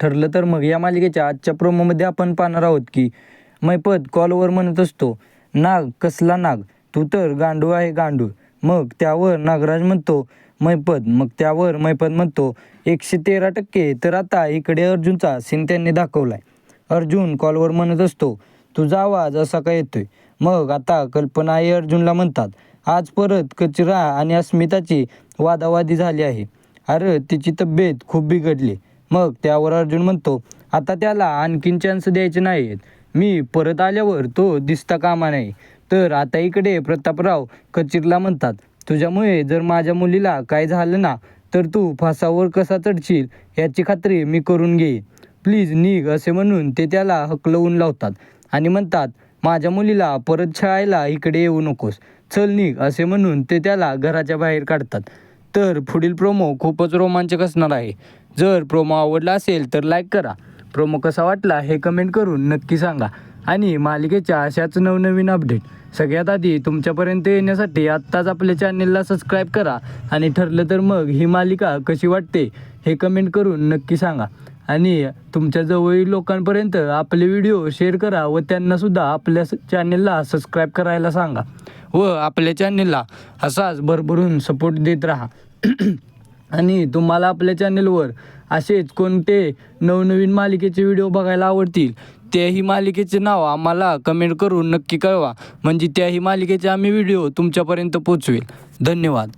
ठरलं तर मग या मालिकेच्या आजच्या प्रोमोमध्ये आपण पाहणार आहोत की मैपत कॉलवर म्हणत असतो नाग कसला नाग? तू तर गांडूळ आहे गांडूळ. मग त्यावर नागराज म्हणतो मैपत. मग त्यावर मैपत म्हणतो एकशे तेरा टक्के तर आता इकडे अर्जुनचा सीन त्यांनी दाखवलाय. अर्जुन कॉलवर म्हणत असतो तुझा आवाज असा का येतोय? मग आता कल्पना आई अर्जुनला म्हणतात आज परत कचरा आणि अस्मिताची वादावादी झाली आहे. अरे तिची तब्येत खूप बिघडली. मग त्यावर अर्जुन म्हणतो आता त्याला आणखीन चान्स द्यायचे नाहीत मी परत आल्यावर तो दिसता कामा नाही. तर आता इकडे प्रतापराव कचिरला म्हणतात तुझ्यामुळे जर माझ्या मुलीला काय झालं ना तर तू फासावर कसा चढशील याची खात्री मी करून घेईन. प्लीज निघ असे म्हणून ते त्याला हकलवून लावतात आणि म्हणतात माझ्या मुलीला परत शाळेला इकडे येऊ नकोस. चल निघ असे म्हणून ते त्याला घराच्या बाहेर काढतात. तर पुढील प्रोमो खूपच रोमांचक असणार आहे. जर प्रोमो आवडला असेल तर लाईक करा. प्रोमो कसा वाटला हे कमेंट करून नक्की सांगा. आणि मालिकेच्या अशाच नवनवीन अपडेट सगळ्यात आधी तुमच्यापर्यंत येण्यासाठी आत्ताच आपल्या चॅनेलला सबस्क्राईब करा. आणि ठरलं तर मग ही मालिका कशी वाटते हे कमेंट करून नक्की सांगा. आणि तुमच्याजवळील लोकांपर्यंत आपले व्हिडिओ शेअर करा व त्यांनासुद्धा आपल्या चॅनेलला सबस्क्राईब करायला सांगा. व आपल्या चॅनेलला असाच भरभरून सपोर्ट देत राहा. आणि तुम्हाला आपल्या चॅनेलवर असेच कोणते नवनवीन मालिकेचे व्हिडिओ बघायला आवडतील त्याही मालिकेचे नाव आम्हाला कमेंट करून नक्की कळवा. म्हणजे त्याही मालिकेचे आम्ही व्हिडिओ तुमच्यापर्यंत पोचवेल धन्यवाद.